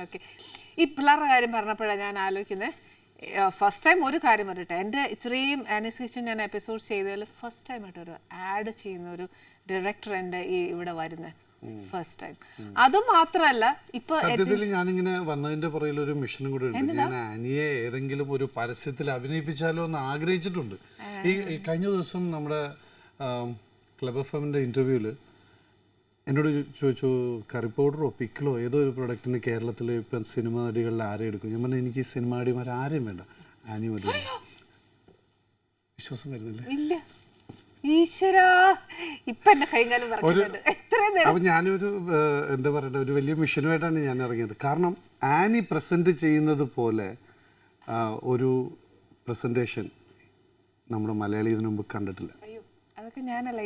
Okay. ഈ പിള്ളേരുടെ കാര്യം പറഞ്ഞപ്പോഴാണ് ഞാൻ ആലോചിക്കുന്നത്. ഫസ്റ്റ് ടൈം ഒരു കാര്യം പറയട്ടെ. എന്റെ ഇത്രയും ആനിസ്കിഷൻ ഞാൻ എപ്പിസോഡ് ചെയ്തതിൽ ഫസ്റ്റ് ടൈം ആയിട്ട് ഒരു ആഡ് ചെയ്യുന്ന ഒരു ഡയറക്ടർ എന്റെ ഈ ഇവിടെ വരുന്നത് ഫസ്റ്റ് ടൈം അത് മാത്രമല്ല ഇപ്പൊ സത്യത്തിൽ ഞാനിങ്ങനെ വന്നതിന്റെ പുറകിൽ ഒരു മിഷനും കൂടെ ഉണ്ട്. ഞാൻ ആനിയെ ഏതെങ്കിലും ഒരു പരസ്യത്തിൽ അഭിനയിപ്പിച്ചാലോ എന്ന് ആഗ്രഹിച്ചിട്ടുണ്ട്. ഈ കഴിഞ്ഞ ദിവസം നമ്മുടെ ക്ലബ് എഫ് എമ്മിന്റെ ഇന്റർവ്യൂവിൽ എന്നോട് ചോദിച്ചു കറി പൗഡറോ പിക്കിളോ ഏതോ ഒരു പ്രൊഡക്റ്റിന് കേരളത്തിൽ ഇപ്പം സിനിമ നടികളിൽ ആരെ എടുക്കും? ഞാൻ പറഞ്ഞു എനിക്ക് സിനിമ നടിമാർ ആരെയും വേണ്ട ആനി മതി. വിശ്വാസം വരുന്നില്ലേ? ഇല്ല. ഈശ്വരാ. ഇപ്പൊ എന്റെ കൈകാലം പറയുന്നുണ്ട് എത്രയും നേരം അപ്പൊ ഞാനൊരു ഏഹ്, എന്താ പറയണ്ട ഒരു വലിയ മിഷനുമായിട്ടാണ് ഞാൻ ഇറങ്ങിയത്. കാരണം ആനി പ്രസന്റ് ചെയ്യുന്നത് പോലെ ആ, ഒരു പ്രസന്റേഷൻ നമ്മുടെ മലയാളി ഇതിനു മുമ്പ് കണ്ടിട്ടില്ല. അയ്യോ. അതൊക്കെ ഞാനല്ല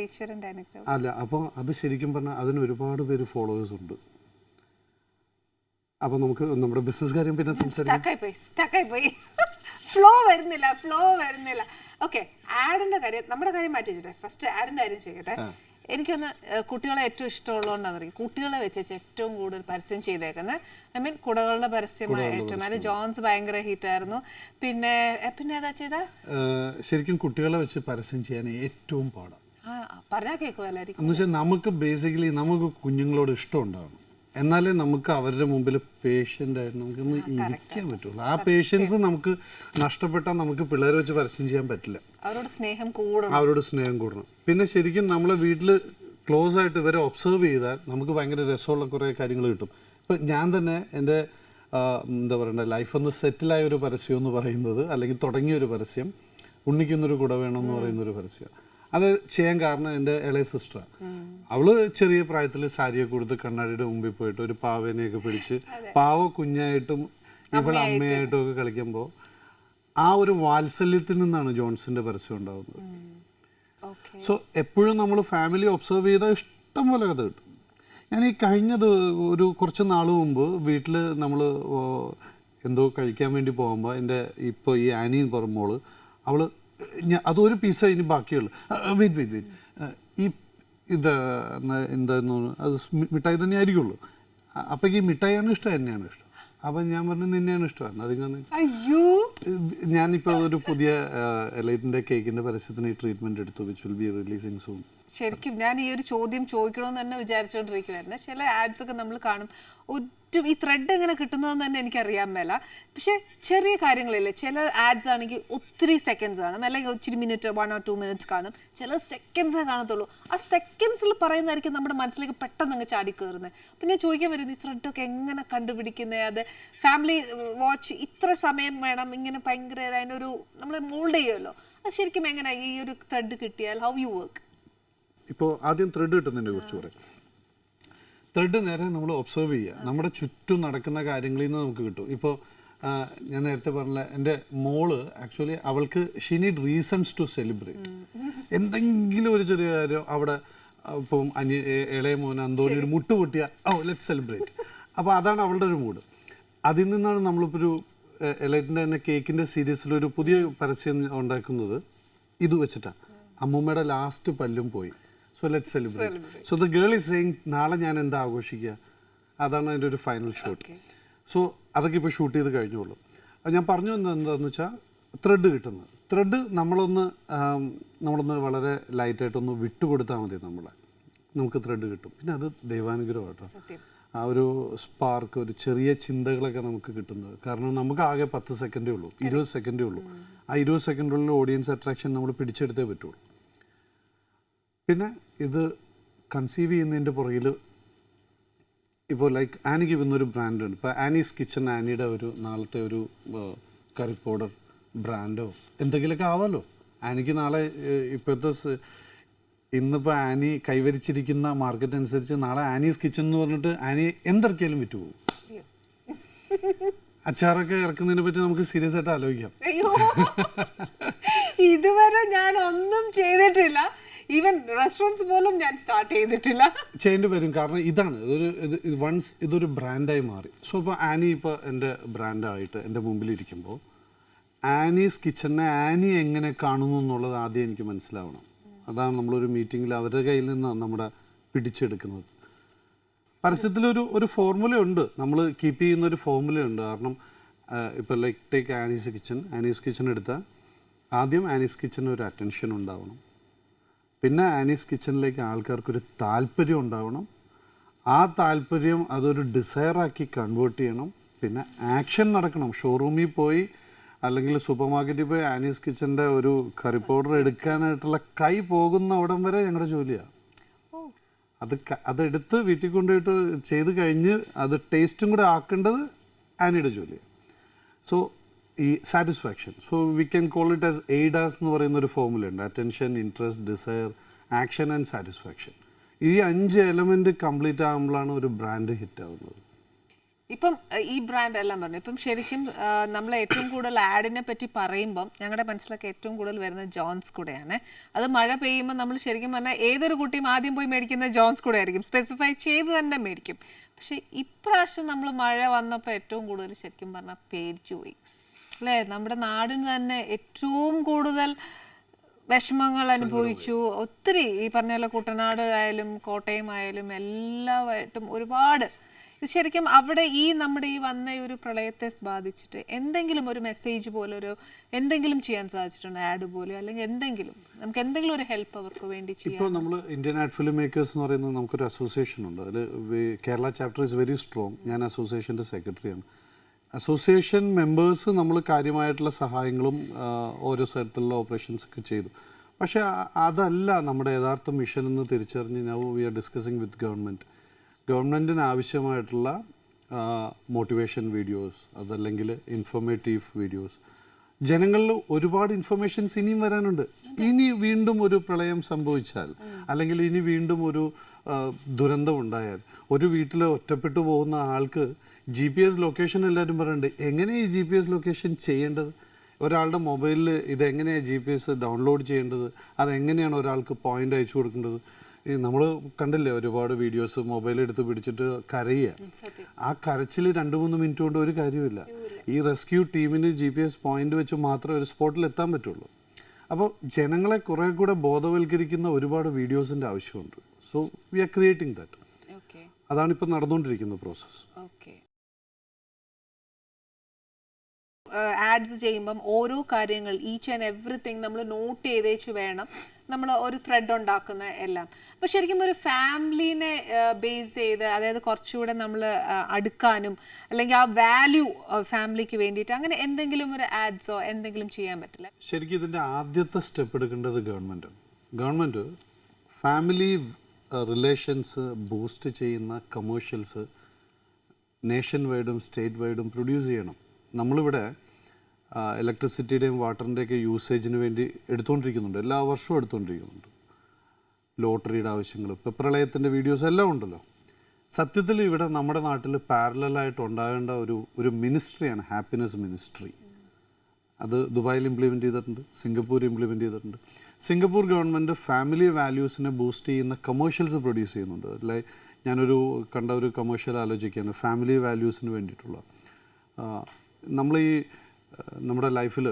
അനുഗ്രഹം. അല്ല അപ്പോൾ അത് ശരിക്കും പറഞ്ഞാൽ അതിന് ഒരുപാട് പേര് ഫോളോവേഴ്സ് ഉണ്ട്. അപ്പോൾ നമുക്ക് നമ്മുടെ ബിസിനസ് കാര്യം പിന്നെ സംസാരിക്കാം. പോയി ഫ്ലോ വരുന്നില്ല ഫ്ലോ വരുന്നില്ല. ഓക്കെ ആഡിന്റെ കാര്യം നമ്മുടെ കാര്യം മാറ്റി വെച്ചിട്ടെ. ഫസ്റ്റ് ആഡിന്റെ കാര്യം ചെയ്യട്ടെ. എനിക്കൊന്ന് കുട്ടികളെ ഏറ്റവും ഇഷ്ടമുള്ളതുകൊണ്ടാണെന്ന് കുട്ടികളെ വെച്ച് ഏറ്റവും കൂടുതൽ പരസ്യം ചെയ്തേക്കുന്നത് ഐ മീൻ കുടകളുടെ പരസ്യമായ ഏറ്റവും അതിൽ ജോൺസ് ഭയങ്കര ഹിറ്റായിരുന്നു. പിന്നെ പിന്നെ ഏതാ ചെയ്ത? ശരിക്കും കുട്ടികളെ വെച്ച് പരസ്യം ചെയ്യാൻ ഏറ്റവും പാടാണ് ആ പറഞ്ഞാൽ കേൾക്കുമല്ലായിരിക്കും എന്ന് വെച്ചാൽ നമുക്ക് ബേസിക്കലി നമുക്ക് കുഞ്ഞുങ്ങളോട് ഇഷ്ടം ഉണ്ടാവണം. എന്നാലേ നമുക്ക് അവരുടെ മുമ്പിൽ പേഷ്യന്റ് ആയിട്ട് നമുക്കൊന്ന് ഇരിക്കാൻ പറ്റുള്ളൂ. ആ പേഷ്യൻസ് നമുക്ക് നഷ്ടപ്പെട്ടാൽ നമുക്ക് പിള്ളേരെ വെച്ച് പരസ്യം ചെയ്യാൻ പറ്റില്ല. അവരോട് സ്നേഹം കൂടണം. അവരോട് സ്നേഹം കൂടണം. പിന്നെ ശരിക്കും നമ്മളെ വീട്ടിൽ ക്ലോസ് ആയിട്ട് ഇവരെ ഒബ്സർവ് ചെയ്താൽ നമുക്ക് ഭയങ്കര രസമുള്ള കുറേ കാര്യങ്ങൾ കിട്ടും. ഇപ്പം ഞാൻ തന്നെ എന്റെ എന്താ പറയണ്ട ലൈഫ് ഒന്ന് സെറ്റിലായ ഒരു പരസ്യം എന്ന് പറയുന്നത് അല്ലെങ്കിൽ തുടങ്ങിയ ഒരു പരസ്യം ഉണ്ണിക്കുന്നൊരു കുട വേണമെന്ന് എന്ന് പറയുന്ന ഒരു പരസ്യം. അത് ചെയ്യാൻ കാരണം എന്റെ ഇളയ സിസ്റ്ററാണ് അവൾ ചെറിയ പ്രായത്തിൽ സാരിയൊക്കെ കൊടുത്ത് കണ്ണാടിയുടെ മുമ്പിൽ പോയിട്ട് ഒരു പാവേനെയൊക്കെ പിടിച്ച് പാവ കുഞ്ഞായിട്ടും ഇവൾ അമ്മയായിട്ടും. ഒക്കെ കളിക്കുമ്പോൾ ആ ഒരു വാത്സല്യത്തിൽ നിന്നാണ് ജോൺസിന്റെ പരസ്യം ഉണ്ടാകുന്നത് സോ എപ്പോഴും നമ്മൾ ഫാമിലി ഒബ്സർവ് ചെയ്താൽ ഇഷ്ടം പോലെ കഥ കിട്ടും. ഞാൻ ഈ കഴിഞ്ഞത് ഒരു കുറച്ച് നാൾ മുമ്പ് വീട്ടിൽ നമ്മൾ എന്തോ കഴിക്കാൻ വേണ്ടി പോകുമ്പോൾ എന്റെ ഇപ്പോൾ ഈ ആനി പറയുമ്പോൾ അവൾ അതൊരു പീസ് ഇനി ബാക്കിയുള്ളൂ. വെയിറ്റ് വെയിറ്റ് വെയിറ്റ് ഈ ഇത് എന്തായിരുന്നു അത് മിഠായി തന്നെ ആയിരിക്കുള്ളൂ. അപ്പം ഈ മിഠായിയാണ് ഇഷ്ടം എന്നെയാണ് ഇഷ്ടം. അപ്പം ഞാൻ പറഞ്ഞു നിന്നെയാണ് ഇഷ്ടം. അതിങ്ങനെ അയ്യോ! ഞാനിപ്പോൾ ഒരു പുതിയ എലൈറ്റിന്റെ കേക്കിന്റെ പരസ്യത്തിന് ഈ ട്രീറ്റ്മെന്റ് എടുത്തു which will be releasing soon ശരിക്കും ഞാൻ ഈ ഒരു ചോദ്യം ചോദിക്കണമെന്ന് തന്നെ വിചാരിച്ചുകൊണ്ടിരിക്കുവായിരുന്നു ചില ആഡ്സ് ഒക്കെ നമ്മൾ കാണും. ഒറ്റ ഈ ത്രെഡ് എങ്ങനെ കിട്ടുന്നതെന്ന് തന്നെ എനിക്കറിയാൻ മേല. പക്ഷെ ചെറിയ കാര്യങ്ങളില്ലേ ചില ആഡ്സ് ആണെങ്കിൽ ഒത്തിരി സെക്കൻഡ്സ് കാണും. അല്ലെങ്കിൽ ഒത്തിരി minute one or two minutes കാണും. ചില സെക്കൻഡ്സേ കാണത്തുള്ളൂ. ആ സെക്കൻഡ്സിൽ പറയുന്നതായിരിക്കും നമ്മുടെ മനസ്സിലേക്ക് പെട്ടെന്ന് അങ്ങ് ചാടി കയറുന്നത് അപ്പം ഞാൻ ചോദിക്കാൻ വരുന്നത് ഈ ത്രെഡൊക്കെ എങ്ങനെ കണ്ടുപിടിക്കുന്നത് അത് ഫാമിലി വാച്ച് ഇത്ര സമയം വേണം. ഇങ്ങനെ ഭയങ്കര അതിനൊരു നമ്മൾ മോൾഡ് ചെയ്യുമല്ലോ അത് ശരിക്കും എങ്ങനെ ഈ ഒരു ത്രെഡ് കിട്ടിയാൽ? ഹൗ യു വർക്ക് ഇപ്പോൾ ആദ്യം ത്രെഡ് കിട്ടുന്നതിനെ കുറിച്ച് പറയാം ത്രെഡ് നേരെ നമ്മൾ ഒബ്സർവ് ചെയ്യുക. നമ്മുടെ ചുറ്റും നടക്കുന്ന കാര്യങ്ങളിൽ നിന്ന് നമുക്ക് കിട്ടും. ഇപ്പോൾ ഞാൻ നേരത്തെ പറഞ്ഞ എന്റെ മോൾ ആക്ച്വലി അവൾക്ക് she need reasons to celebrate എന്തെങ്കിലും ഒരു ചെറിയ കാര്യം അവിടെ ഇപ്പം അനി ഇളയ മോൻ അന്തോണി ഒരു മുട്ട് പൊട്ടിയ ഓ ലെറ്റ് സെലിബ്രേറ്റ് അപ്പോൾ അതാണ് അവളുടെ ഒരു മൂഡ് അതിൽ നിന്നാണ് നമ്മളിപ്പോൾ ഒരു എലൈറ്റിന്റെ തന്നെ കേക്കിന്റെ സീരീസിലൊരു പുതിയ പരസ്യം ഉണ്ടാക്കുന്നത്. ഇത് വെച്ചിട്ടാണ് അമ്മൂമ്മയുടെ ലാസ്റ്റ് പല്ലും പോയി. So let celebrate so the girl is saying നാളെ ഞാൻ എന്താ ആഘോഷിക്കുക? അതാണ് അതിന്റെ ഒരു ഫൈനൽ ഷോട്ട് സോ അതൊക്കെ ഇപ്പോൾ ഷൂട്ട് ചെയ്ത് കഴിഞ്ഞോളൂ. അപ്പോൾ ഞാൻ പറഞ്ഞു വന്നത് എന്താണെന്ന് വെച്ചാൽ ത്രെഡ് കിട്ടുന്നത്. ത്രെഡ് നമ്മളൊന്ന് നമ്മളൊന്ന് വളരെ ലൈറ്റായിട്ടൊന്ന് വിട്ടുകൊടുത്താൽ മതി നമ്മളെ. നമുക്ക് ത്രെഡ് കിട്ടും. പിന്നെ അത് ദൈവാനുഗ്രഹം കേട്ടോ. ആ ഒരു സ്പാർക്ക് ഒരു ചെറിയ ചിന്തകളൊക്കെ നമുക്ക് കിട്ടുന്നത്. കാരണം നമുക്ക് ആകെ പത്ത് സെക്കൻഡേ ഉള്ളൂ ഇരുപത് സെക്കൻഡേ ഉള്ളൂ. ആ ഇരുപത് സെക്കൻഡുള്ളിൽ ഓഡിയൻസ് അട്രാക്ഷൻ നമ്മൾ പിടിച്ചെടുത്തേ പറ്റുള്ളൂ. പിന്നെ ഇത് കൺസീവ് ചെയ്യുന്നതിന്റെ പുറകിൽ ഇപ്പോൾ ലൈക്ക് ആനിക്ക് വന്നൊരു ബ്രാൻഡുണ്ട് ഇപ്പോൾ ആനീസ് കിച്ചൺ ആനിയുടെ ഒരു നാളത്തെ ഒരു കറി പൗഡർ ബ്രാൻഡോ എന്തെങ്കിലുമൊക്കെ ആവാമല്ലോ ആനിക്ക് നാളെ ഇപ്പോഴത്തെ ഇന്നിപ്പോൾ ആനി കൈവരിച്ചിരിക്കുന്ന മാർക്കറ്റ് അനുസരിച്ച് നാളെ ആനീസ് കിച്ചൺ എന്ന് പറഞ്ഞിട്ട് ആനി എന്തിറക്കിയാലും വിറ്റ് പോകും അച്ചാറൊക്കെ ഇറക്കുന്നതിനെ പറ്റി നമുക്ക് സീരിയസ് ആയിട്ട് ആലോചിക്കാം. ഇതുവരെ ഞാൻ ഒന്നും ചെയ്തിട്ടില്ല. ഈവൻ റെസ്റ്റോറന്റ്സ് പോലും ഞാൻ സ്റ്റാർട്ട് ചെയ്തിട്ടില്ല. ചെയ്യേണ്ടി വരും. കാരണം ഇതാണ്. ഇതൊരു ഇത് വൺസ് ഇതൊരു ബ്രാൻഡായി മാറി. സോ ഇപ്പോൾ ആനി ഇപ്പോൾ എന്റെ ബ്രാൻഡായിട്ട് എന്റെ മുമ്പിലിരിക്കുമ്പോൾ ആനീസ് കിച്ചണിനെ ആനി എങ്ങനെ കാണുന്നു എന്നുള്ളത് ആദ്യം എനിക്ക് മനസ്സിലാവണം. അതാണ് നമ്മളൊരു മീറ്റിങ്ങിൽ അവരുടെ കയ്യിൽ നിന്നാണ് നമ്മുടെ പിടിച്ചെടുക്കുന്നത്. പരസ്യത്തിലൊരു ഒരു ഫോർമുല ഉണ്ട്. നമ്മൾ കീപ്പ് ചെയ്യുന്ന ഒരു ഫോർമുല ഉണ്ട്. കാരണം ഇപ്പോൾ like take Annie's Kitchen Annie's Kitchen എടുത്താൽ ആദ്യം ആനീസ് കിച്ചൺ ഒരു അറ്റൻഷൻ ഉണ്ടാവണം. പിന്നെ ആനീസ് കിച്ചണിലേക്ക് ആൾക്കാർക്കൊരു താല്പര്യം ഉണ്ടാവണം. ആ താല്പര്യം അതൊരു ഡിസയറാക്കി കൺവേർട്ട് ചെയ്യണം. പിന്നെ ആക്ഷൻ നടക്കണം. ഷോറൂമിൽ പോയി അല്ലെങ്കിൽ സൂപ്പർ മാർക്കറ്റിൽ പോയി ആനീസ് കിച്ചന്റെ ഒരു കറി പൗഡർ എടുക്കാനായിട്ടുള്ള കൈ പോകുന്ന അവിടം വരെ ഞങ്ങളുടെ ജോലിയാണ് അത് അതെടുത്ത് വീട്ടിൽ കൊണ്ടുപോയിട്ട് ചെയ്ത് കഴിഞ്ഞ് അത് ടേസ്റ്റും കൂടെ ആക്കേണ്ടത് ആനിയുടെ ജോലിയാണ് സോ ഈ satisfaction so we can call it as AIDAS എന്ന് പറയുന്ന ഒരു ഫോമുല ഉണ്ട്. Attention interest desire action and satisfaction ഈ അഞ്ച് എലമെന്റ് കംപ്ലീറ്റ് ആകുമ്പോഴാണ് ഒരു ബ്രാൻഡ് ഹിറ്റ് ആവുന്നത്. ഇപ്പം ഈ ബ്രാൻഡ് എല്ലാം പറഞ്ഞു. ഇപ്പം ശരിക്കും നമ്മൾ ഏറ്റവും കൂടുതൽ ആഡിനെ പറ്റി പറയുമ്പം ഞങ്ങളുടെ മനസ്സിലൊക്കെ ഏറ്റവും കൂടുതൽ വരുന്നത് ജോൺസ് കൂടെയാണ്. അത് മഴ പെയ്യുമ്പോൾ നമ്മൾ ശരിക്കും പറഞ്ഞാൽ ഏതൊരു കുട്ടിയും ആദ്യം പോയി മേടിക്കുന്ന ജോൺസ് കൂടെ ആയിരിക്കും. സ്പെസിഫൈ ചെയ്ത് തന്നെ മേടിക്കും. പക്ഷെ ഇപ്രാവശ്യം നമ്മൾ മഴ വന്നപ്പോൾ ഏറ്റവും കൂടുതൽ ശരിക്കും പറഞ്ഞാൽ പേടിച്ചു പോയി. അല്ലേ? നമ്മുടെ നാടിന് തന്നെ ഏറ്റവും കൂടുതൽ വിഷമങ്ങൾ അനുഭവിച്ചു. ഒത്തിരി ഈ പറഞ്ഞ പോലെ കുട്ടനാട് ആയാലും കോട്ടയം ആയാലും എല്ലാമായിട്ടും ഒരുപാട്. ഇത് ശരിക്കും അവിടെ ഈ നമ്മുടെ ഈ വന്ന ഒരു പ്രളയത്തെ ബാധിച്ചിട്ട് എന്തെങ്കിലും ഒരു മെസ്സേജ് പോലെ ഒരു എന്തെങ്കിലും ചെയ്യാൻ സാധിച്ചിട്ടുണ്ട്? ആഡ് പോലെ അല്ലെങ്കിൽ എന്തെങ്കിലും? നമുക്ക് എന്തെങ്കിലും ഒരു ഹെൽപ്പ് അവർക്ക് വേണ്ടി ഇപ്പോൾ നമ്മൾ ഇന്ത്യൻ ആർട്ട് ഫിലിം മേക്കേഴ്സ് എന്ന് പറയുന്നത് നമുക്കൊരു അസോസിയേഷൻ ഉണ്ട്. അതിൽ Kerala chapter is very strong ഞാൻ അസോസിയേഷന്റെ സെക്രട്ടറിയാണ് അസോസിയേഷൻ മെമ്പേഴ്സ് നമ്മൾ കാര്യമായിട്ടുള്ള സഹായങ്ങളും ഓരോ സ്ഥലത്തുള്ള ഓപ്പറേഷൻസ് ഒക്കെ ചെയ്തു. പക്ഷേ അതല്ല നമ്മുടെ യഥാർത്ഥ മിഷൻ എന്ന് തിരിച്ചറിഞ്ഞ് now we are discussing with government ഗവൺമെന്റിന് ആവശ്യമായിട്ടുള്ള മോട്ടിവേഷൻ വീഡിയോസ് അതല്ലെങ്കിൽ ഇൻഫോർമേറ്റീവ് വീഡിയോസ് ജനങ്ങളിൽ ഒരുപാട് ഇൻഫർമേഷൻസ് ഇനിയും വരാനുണ്ട്. ഇനി വീണ്ടും ഒരു പ്രളയം സംഭവിച്ചാൽ അല്ലെങ്കിൽ ഇനി വീണ്ടും ഒരു ദുരന്തം ഉണ്ടായാൽ ഒരു വീട്ടിൽ ഒറ്റപ്പെട്ടു പോകുന്ന ആൾക്ക് ജി പി എസ് ലൊക്കേഷൻ എല്ലാവരും പറയുന്നുണ്ട് എങ്ങനെ ഈ ജി പി എസ് ലൊക്കേഷൻ ചെയ്യേണ്ടത്? ഒരാളുടെ മൊബൈലിൽ ഇതെങ്ങനെയാണ് ജി പി എസ് ഡൗൺലോഡ് ചെയ്യേണ്ടത്? അതെങ്ങനെയാണ് ഒരാൾക്ക് പോയിന്റ് അയച്ചു കൊടുക്കേണ്ടത്? ഈ നമ്മൾ കണ്ടില്ലേ ഒരുപാട് വീഡിയോസ് മൊബൈൽ എടുത്ത് പിടിച്ചിട്ട് കരയുക ആ കരച്ചിൽ രണ്ട് മൂന്ന് മിനിറ്റ് കൊണ്ട് ഒരു കാര്യമില്ല ഈ റെസ്ക്യൂ ടീമിന് ജി പി എസ് പോയിന്റ് വെച്ച് മാത്രമേ ഒരു സ്പോട്ടിൽ എത്താൻ പറ്റുള്ളൂ. അപ്പോൾ ജനങ്ങളെ കുറെ കൂടെ ബോധവൽക്കരിക്കുന്ന ഒരുപാട് വീഡിയോസിന്റെ ആവശ്യമുണ്ട്. So we are creating that അതാണ് ഇപ്പോൾ നടന്നുകൊണ്ടിരിക്കുന്ന പ്രോസസ്സ് ഓക്കെ ആഡ്സ് ചെയ്യുമ്പം ഓരോ കാര്യങ്ങൾ ഈച്ച് ആൻഡ് എവറിത്തിങ് നമ്മൾ നോട്ട് ചെയ്തേച്ച് വേണം നമ്മൾ ഒരു ത്രെഡ് ഉണ്ടാക്കുന്ന എല്ലാം. അപ്പോൾ ശരിക്കും ഒരു ഫാമിലിനെ ബേസ് ചെയ്ത് അതായത് കുറച്ചുകൂടെ നമ്മൾ അടുക്കാനും അല്ലെങ്കിൽ ആ വാല്യൂ ഫാമിലിക്ക് വേണ്ടിയിട്ട് അങ്ങനെ എന്തെങ്കിലും ഒരു ആഡ്സോ എന്തെങ്കിലും ചെയ്യാൻ പറ്റില്ല. ശരിക്കും ഇതിന്റെ ആദ്യത്തെ സ്റ്റെപ്പ് എടുക്കേണ്ടത് government government family relations boost ചെയ്യുന്ന കമേഴ്ഷ്യൽസ് നേഷൻ വൈഡും സ്റ്റേറ്റ് വൈഡും പ്രൊഡ്യൂസ് ചെയ്യണം. നമ്മളിവിടെ ഇലക്ട്രിസിറ്റിയുടെയും വാട്ടറിന്റെയൊക്കെ യൂസേജിന് വേണ്ടി എടുത്തുകൊണ്ടിരിക്കുന്നുണ്ട് എല്ലാ വർഷവും എടുത്തുകൊണ്ടിരിക്കുന്നുണ്ട് ലോട്ടറിയുടെ ആവശ്യങ്ങൾ ഇപ്പോൾ പ്രളയത്തിന്റെ വീഡിയോസ് എല്ലാം ഉണ്ടല്ലോ. സത്യത്തിൽ ഇവിടെ നമ്മുടെ നാട്ടിൽ പാരലായിട്ട് ഉണ്ടാകേണ്ട ഒരു ഒരു മിനിസ്ട്രിയാണ് ഹാപ്പിനെസ് മിനിസ്ട്രി അത് ദുബായിൽ ഇംപ്ലിമെന്റ് ചെയ്തിട്ടുണ്ട് സിംഗപ്പൂർ ഇംപ്ലിമെന്റ് ചെയ്തിട്ടുണ്ട്. സിംഗപ്പൂർ ഗവൺമെന്റ് ഫാമിലി വാല്യൂസിനെ ബൂസ്റ്റ് ചെയ്യുന്ന കമേഴ്ഷ്യൽസ് പ്രൊഡ്യൂസ് ചെയ്യുന്നുണ്ട്. അല്ലെ ഞാനൊരു കണ്ട ഒരു കമേഴ്ഷ്യൽ ആലോചിക്കുകയാണ് ഫാമിലി വാല്യൂസിന് വേണ്ടിയിട്ടുള്ള. നമ്മൾ ഈ നമ്മുടെ ലൈഫിൽ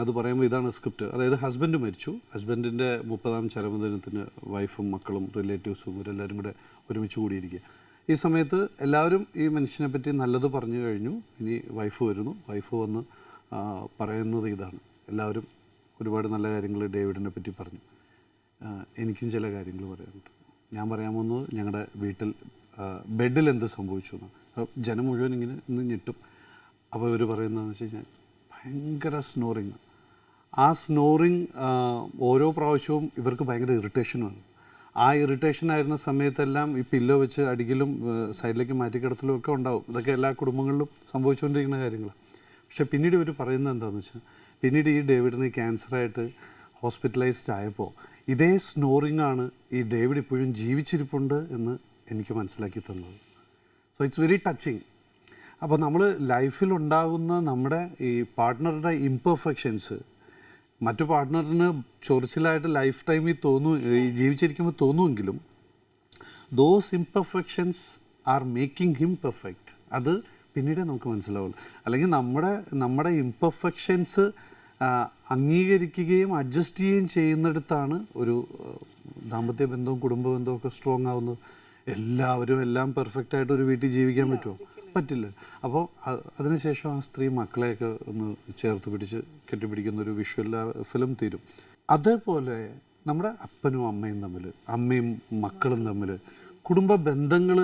അത് പറയുമ്പോൾ ഇതാണ് സ്ക്രിപ്റ്റ്. അതായത് ഹസ്ബൻഡ് മരിച്ചു. ഹസ്ബൻഡിന്റെ മുപ്പതാം ചരമദിനത്തിന് വൈഫും മക്കളും റിലേറ്റീവ്സും ഇവരെല്ലാവരും കൂടെ ഒരുമിച്ച് കൂടിയിരിക്കുക ഈ സമയത്ത് എല്ലാവരും ഈ മനുഷ്യനെ പറ്റി നല്ലത് പറഞ്ഞു കഴിഞ്ഞു. ഇനി വൈഫ് വരുന്നു. വൈഫ് വന്ന് പറയുന്നത് ഇതാണ്. എല്ലാവരും ഒരുപാട് നല്ല കാര്യങ്ങൾ ഡേവിഡിനെ പറ്റി പറഞ്ഞു. എനിക്കും ചില കാര്യങ്ങൾ പറയാനുണ്ട്. ഞാൻ പറയാൻ പോകുന്നത് ഞങ്ങളുടെ വീട്ടിൽ ബെഡിൽ എന്ത് സംഭവിച്ചു എന്നാണ്. ജനം മുഴുവൻ ഇങ്ങനെ ഇന്ന് ഞെട്ടും. അപ്പോൾ ഇവർ പറയുന്നതെന്ന് വെച്ച് കഴിഞ്ഞാൽ ഭയങ്കര സ്നോറിങ് ആ സ്നോറിങ് ഓരോ പ്രാവശ്യവും ഇവർക്ക് ഭയങ്കര ഇറിറ്റേഷനാണ് ആ ഇറിറ്റേഷൻ ആയിരുന്ന സമയത്തെല്ലാം ഈ പില്ലോ വെച്ച് അടിക്കലും സൈഡിലേക്ക് മാറ്റിക്കിടത്തലും ഒക്കെ ഉണ്ടാവും. ഇതൊക്കെ എല്ലാ കുടുംബങ്ങളിലും സംഭവിച്ചുകൊണ്ടിരിക്കുന്ന കാര്യങ്ങളാണ് പക്ഷെ പിന്നീട് ഇവർ പറയുന്നത് എന്താണെന്ന് വെച്ചാൽ പിന്നീട് ഈ ഡേവിഡിന് ക്യാൻസറായിട്ട് ഹോസ്പിറ്റലൈസ്ഡ് ആയപ്പോൾ ഇതേ സ്നോറിംഗ് ആണ് ഈ ഡേവിഡ് ഇപ്പോഴും ജീവിച്ചിരിപ്പുണ്ട് എന്ന് എനിക്ക് മനസ്സിലാക്കി തന്നത്. സോ ഇറ്റ്സ് വെരി ടച്ചിങ് അപ്പോൾ നമ്മൾ ലൈഫിൽ ഉണ്ടാകുന്ന നമ്മുടെ ഈ പാർട്ട്ണറുടെ ഇംപെർഫെക്ഷൻസ്. മറ്റു പാർട്ട്ണറിന് ചൊറിച്ചിലായിട്ട് ലൈഫ് ടൈമിൽ തോന്നു ജീവിച്ചിരിക്കുമ്പോൾ തോന്നുമെങ്കിലും those imperfections are making him perfect അത് പിന്നീട് നമുക്ക് മനസ്സിലാവുള്ളൂ. അല്ലെങ്കിൽ നമ്മുടെ നമ്മുടെ ഇംപെർഫെക്ഷൻസ് അംഗീകരിക്കുകയും അഡ്ജസ്റ്റ് ചെയ്യുകയും ചെയ്യുന്നിടത്താണ് ഒരു ദാമ്പത്യ ബന്ധവും കുടുംബ ബന്ധവും ഒക്കെ സ്ട്രോങ് ആവുന്നത്. എല്ലാവരും എല്ലാം പെർഫെക്റ്റ് ആയിട്ട് ഒരു വീട്ടിൽ ജീവിക്കാൻ പറ്റുമോ? പറ്റില്ല. അപ്പോൾ അതിനുശേഷം ആ സ്ത്രീ മക്കളെയൊക്കെ ഒന്ന് ചേർത്ത് പിടിച്ച് കെട്ടിപ്പിടിക്കുന്ന ഒരു വിഷ്വൽ ഫിലിം തീരും. അതേപോലെ നമ്മുടെ അപ്പനും അമ്മയും തമ്മിൽ അമ്മയും മക്കളും തമ്മിൽ കുടുംബ ബന്ധങ്ങൾ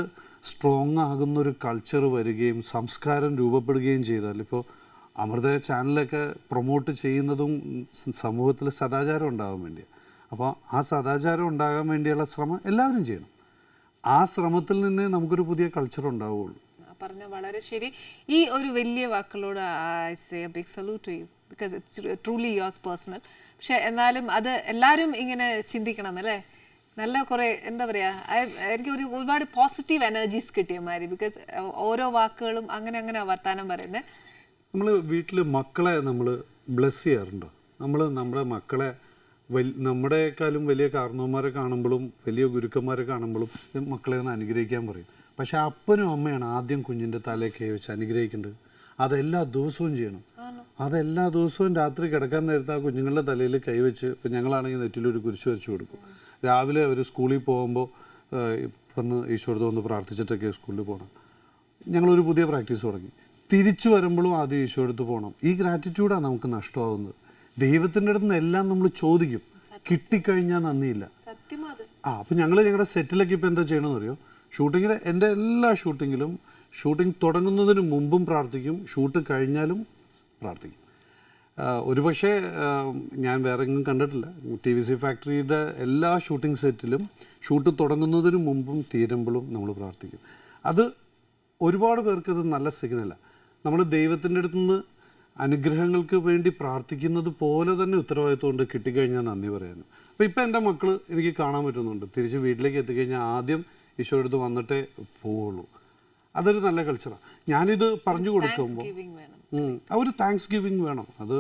സ്ട്രോങ് ആകുന്ന ഒരു കൾച്ചർ വരികയും സംസ്കാരം രൂപപ്പെടുകയും ചെയ്താൽ ഇപ്പോൾ അമൃത ചാനലൊക്കെ പ്രൊമോട്ട് ചെയ്യുന്നതും സമൂഹത്തിൽ സദാചാരം ഉണ്ടാകാൻ വേണ്ടിയാണ് അപ്പോൾ ആ സദാചാരം ഉണ്ടാകാൻ വേണ്ടിയുള്ള ശ്രമം എല്ലാവരും ചെയ്യണം. ആ ശ്രമത്തിൽ നിന്നേ നമുക്കൊരു പുതിയ കൾച്ചർ ഉണ്ടാവുകയുള്ളൂ പറഞ്ഞ വളരെ ശരി. ഈ ഒരു വലിയ വാക്കുകളോട് I say a big salute to you because it's truly yours personal പക്ഷെ എന്നാലും അത് എല്ലാവരും ഇങ്ങനെ ചിന്തിക്കണം അല്ലേ? നല്ല കുറേ എന്താ പറയുക എനിക്ക് ഒരു ഒരുപാട് പോസിറ്റീവ് എനർജീസ് കിട്ടിയ മാതിരി ബിക്കോസ് ഓരോ വാക്കുകളും അങ്ങനെ അങ്ങനെ വർത്താനം പറയുന്നത് നമ്മൾ വീട്ടിൽ മക്കളെ നമ്മൾ ബ്ലെസ് ചെയ്യാറുണ്ടോ? നമ്മൾ നമ്മുടെ മക്കളെ വലി നമ്മുടെക്കാളും വലിയ കാരണവന്മാരെ കാണുമ്പോഴും വലിയ ഗുരുക്കന്മാരെ കാണുമ്പോഴും മക്കളെ ഒന്ന് അനുഗ്രഹിക്കാൻ പറയും. പക്ഷെ അപ്പനും അമ്മയാണ് ആദ്യം കുഞ്ഞിന്റെ തലയിൽ കൈ വെച്ച് അനുഗ്രഹിക്കേണ്ടത്. അതെല്ലാ ദിവസവും ചെയ്യണം. അതെല്ലാ ദിവസവും രാത്രി കിടക്കാൻ നേരത്ത് ആ കുഞ്ഞുങ്ങളുടെ തലയിൽ കൈവച്ച് ഇപ്പം ഞങ്ങളാണെങ്കിൽ നെറ്റിലൊരു കുരിശ് വരച്ച് കൊടുക്കും. രാവിലെ അവർ സ്കൂളിൽ പോകുമ്പോൾ വന്ന് ഈശ്വരത്തെ ഒന്ന് പ്രാർത്ഥിച്ചിട്ടൊക്കെ സ്കൂളിൽ പോകണം ഞങ്ങളൊരു പുതിയ പ്രാക്ടീസ് തുടങ്ങി. തിരിച്ചു വരുമ്പോഴും ആദ്യം ഈശോടുത്ത് പോകണം ഈ ഗ്രാറ്റിറ്റ്യൂഡാണ് നമുക്ക് നഷ്ടമാവുന്നത്. ദൈവത്തിന്റെ അടുത്ത് നിന്ന് എല്ലാം നമ്മൾ ചോദിക്കും. കിട്ടിക്കഴിഞ്ഞാൽ നന്ദിയില്ല. ആ അപ്പം ഞങ്ങൾ ഞങ്ങളുടെ സെറ്റിലൊക്കെ ഇപ്പം എന്താ ചെയ്യണമെന്ന് അറിയോ ഷൂട്ടിങ്ങിൽ എന്റെ എല്ലാ ഷൂട്ടിങ്ങിലും ഷൂട്ടിംഗ് തുടങ്ങുന്നതിന് മുമ്പും പ്രാർത്ഥിക്കും ഷൂട്ട് കഴിഞ്ഞാലും പ്രാർത്ഥിക്കും. ഒരു ഒരുപക്ഷെ ഞാൻ വേറെ എങ്ങും കണ്ടിട്ടില്ല. ടി വി സി ഫാക്ടറിയുടെ എല്ലാ ഷൂട്ടിംഗ് സെറ്റിലും ഷൂട്ട് തുടങ്ങുന്നതിന് മുമ്പും തീരുമ്പോഴും നമ്മൾ പ്രാർത്ഥിക്കും. അത് ഒരുപാട് പേർക്ക് അത് നല്ല സിഗ്നലാണ് നമ്മൾ ദൈവത്തിന്റെ അടുത്ത് നിന്ന് അനുഗ്രഹങ്ങൾക്ക് വേണ്ടി പ്രാർത്ഥിക്കുന്നത് പോലെ തന്നെ ഉത്തരവാദിത്വം കൊണ്ട് കിട്ടിക്കഴിഞ്ഞാൽ നന്ദി പറയാനും അപ്പോൾ ഇപ്പം എന്റെ മക്കൾ എനിക്ക് കാണാൻ പറ്റുന്നുണ്ട്. തിരിച്ച് വീട്ടിലേക്ക് എത്തിക്കഴിഞ്ഞാൽ ആദ്യം ഈശോ അടുത്ത് വന്നിട്ടേ പോവുള്ളൂ. അതൊരു നല്ല കൾച്ചറാണ് ഞാനിത് പറഞ്ഞു കൊടുക്കുമ്പോൾ ആ ഒരു താങ്ക്സ് ഗിവിങ് വേണം. അത്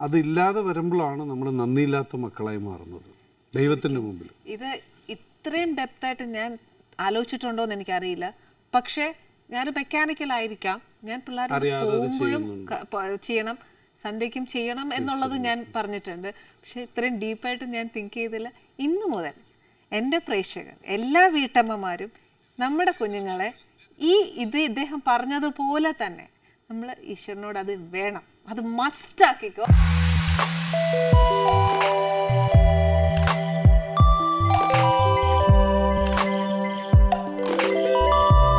അതില്ലാതെ വരുമ്പോഴാണ് നമ്മൾ നന്ദിയില്ലാത്ത മക്കളായി മാറുന്നത്. ദൈവത്തിന്റെ മുമ്പിൽ ഇത് ഇത്രയും ഡെപ്തായിട്ട് ഞാൻ ആലോചിച്ചിട്ടുണ്ടോ എന്ന് എനിക്കറിയില്ല. പക്ഷേ ഞാൻ മെക്കാനിക്കൽ ആയിരിക്കാം. ഞാൻ പോകുമ്പോഴും ചെയ്യണം. സന്ധ്യയ്ക്കും ചെയ്യണം എന്നുള്ളത് ഞാൻ പറഞ്ഞിട്ടുണ്ട്. പക്ഷെ ഇത്രയും ഡീപ്പായിട്ട് ഞാൻ തിങ്ക് ചെയ്തില്ല. ഇന്നു മുതൽ എന്റെ പ്രേക്ഷകർ എല്ലാ വീട്ടമ്മമാരും നമ്മുടെ കുഞ്ഞുങ്ങളെ ഈ ഇത് ഇദ്ദേഹം പറഞ്ഞതുപോലെ തന്നെ നമ്മൾ ഈശ്വരനോട് അത് വേണം. അത് മസ്റ്റ് ആക്കിക്കോ.